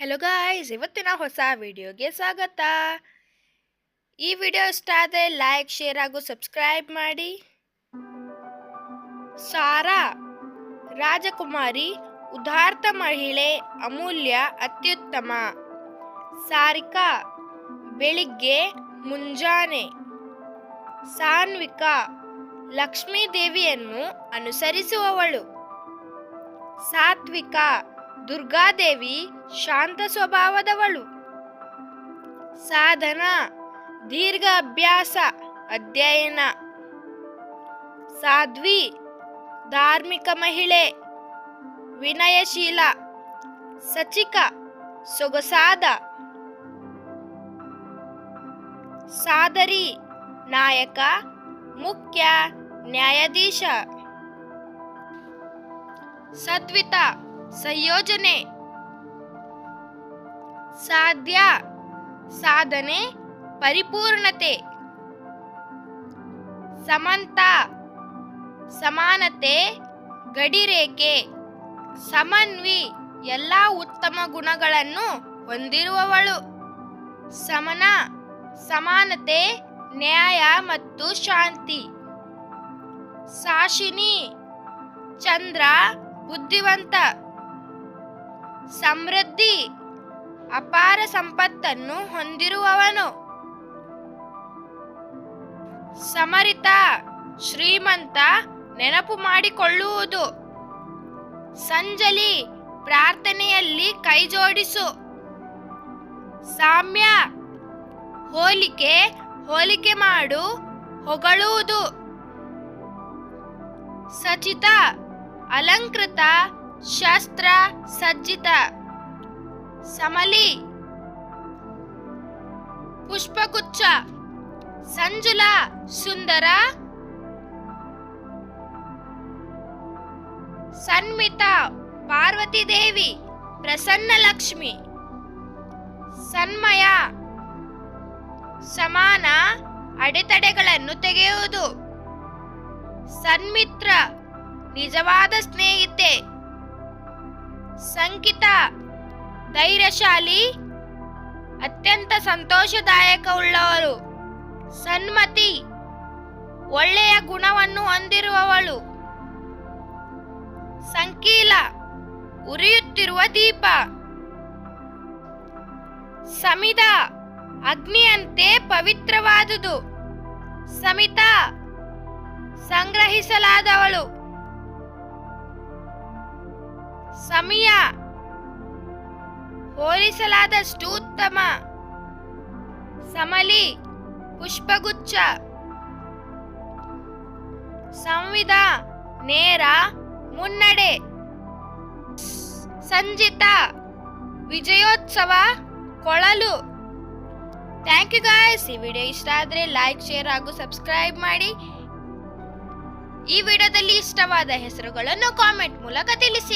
Hello guys ಇವತ್ತಿನ ಹೊಸ ವಿಡಿಯೋಗೆ ಸ್ವಾಗತ. ಈ ವಿಡಿಯೋ ಇಷ್ಟ ಆದರೆ ಲೈಕ್ ಶೇರ್ ಹಾಗೂ ಸಬ್ಸ್ಕ್ರೈಬ್ ಮಾಡಿ. ಸಾರಾ ರಾಜಕುಮಾರಿ ಉದಾರ್ಥ ಮಹಿಳೆ ಅಮೂಲ್ಯ ಅತ್ಯುತ್ತಮ. ಸಾರಿಕಾ ಬೆಳಿಗ್ಗೆ ಮುಂಜಾನೆ ಸಾನ್ವಿಕಾ ಲಕ್ಷ್ಮೀ ದೇವಿಯನ್ನು ಅನುಸರಿಸುವವಳು. ಸಾತ್ವಿಕ ದುರ್ಗಾದೇವಿ ಶಾಂತ ಸ್ವಭಾವದವಳು. ಸಾಧನ, ದೀರ್ಘ ಅಭ್ಯಾಸ, ಅಧ್ಯಯನ. ಸಾಧ್ವಿ, ಧಾರ್ಮಿಕ ಮಹಿಳೆ. ವಿನಯಶೀಲ, ಸಚಿಕ, ಸೊಗಸಾದ. ಸಾದರಿ, ನಾಯಕ, ಮುಖ್ಯ ನ್ಯಾಯಾಧೀಶ. ಸದ್ವಿತ ಸಂಯೋಜನೆ. ಸಾಧ್ಯ. ಸಾಧನೆ. ಪರಿಪೂರ್ಣತೆ. ಸಮಂತ. ಸಮಾನತೆ. ಗಡಿರೇಖೆ. ಸಮನ್ವಿ. ಎಲ್ಲ ಉತ್ತಮ ಗುಣಗಳನ್ನು ಹೊಂದಿರುವವಳು. ಸಮನ. ಸಮಾನತೆ. ನ್ಯಾಯ ಮತ್ತು ಶಾಂತಿ. ಸಾಶಿನಿ. ಚಂದ್ರ. ಬುದ್ಧಿವಂತ. ಸಮೃದ್ಧಿ, ಅಪಾರ ಸಂಪತ್ತನ್ನು ಹೊಂದಿರುವವನು. ಸಮರಿತ, ಶ್ರೀಮಂತ, ನೆನಪು ಮಾಡಿಕೊಳ್ಳುವುದು. ಸಂಜಲಿ, ಪ್ರಾರ್ಥನೆಯಲ್ಲಿ ಕೈಜೋಡಿಸು. ಸಾಮ್ಯ, ಹೋಲಿಕೆ ಹೋಲಿಕೆ ಮಾಡು, ಹೊಗಳುವುದು. ಸಚಿತ, ಅಲಂಕೃತ ಶಸ್ತ್ರ ಸಜ್ಜಿತ. ಸಮಲಿ. ಪುಷ್ಪಗುಚ್ಛ. ಸಂಜುಲ ಸುಂದರ. ಸನ್ಮಿತ ಪ್ರಸನ್ನ ಲಕ್ಷ್ಮಿ. ಸನ್ಮಯ. ಸಮಾನ ಅಡೆತಡೆಗಳನ್ನು ತೆಗೆಯುವುದು. ಸನ್ಮಿತ್ರ, ನಿಜವಾದ ಸ್ನೇಹಿತೆ. ಸಂಕಿತ. ಧೈರ್ಯಶಾಲಿ, ಅತ್ಯಂತ ಸಂತೋಷದಾಯಕವುಳ್ಳವರು. ಸನ್ಮತಿ. ಒಳ್ಳೆಯ ಗುಣವನ್ನು ಹೊಂದಿರುವವಳು. ಸಂಕೀಲ. ಉರಿಯುತ್ತಿರುವ ದೀಪ. ಸಮಿದ ಅಗ್ನಿಯಂತೆ ಪವಿತ್ರವಾದುದು. ಸಮಿತಾ. ಸಂಗ್ರಹಿಸಲಾದವಳು. ಸಮಯ. ಹೋಲಿಸಲಾದಷ್ಟು ಉತ್ತಮ ಸಮಲಿ ಪುಷ್ಪಗುಚ್ಛ. ಸಂವಿಧ ನೇರ ಮುನ್ನಡೆ. ಸಂಜಿತ ವಿಜಯೋತ್ಸವ ಕೊಳಲು. ಥ್ಯಾಂಕ್ ಯು ಗಾಯ್ಸ್ ಈ ವಿಡಿಯೋ ಇಷ್ಟ ಆದರೆ ಲೈಕ್ ಶೇರ್ ಹಾಗೂ ಸಬ್ಸ್ಕ್ರೈಬ್ ಮಾಡಿ. ಈ ವಿಡಿಯೋದಲ್ಲಿ ಇಷ್ಟವಾದ ಹೆಸರುಗಳನ್ನು ಕಾಮೆಂಟ್ ಮೂಲಕ ತಿಳಿಸಿ.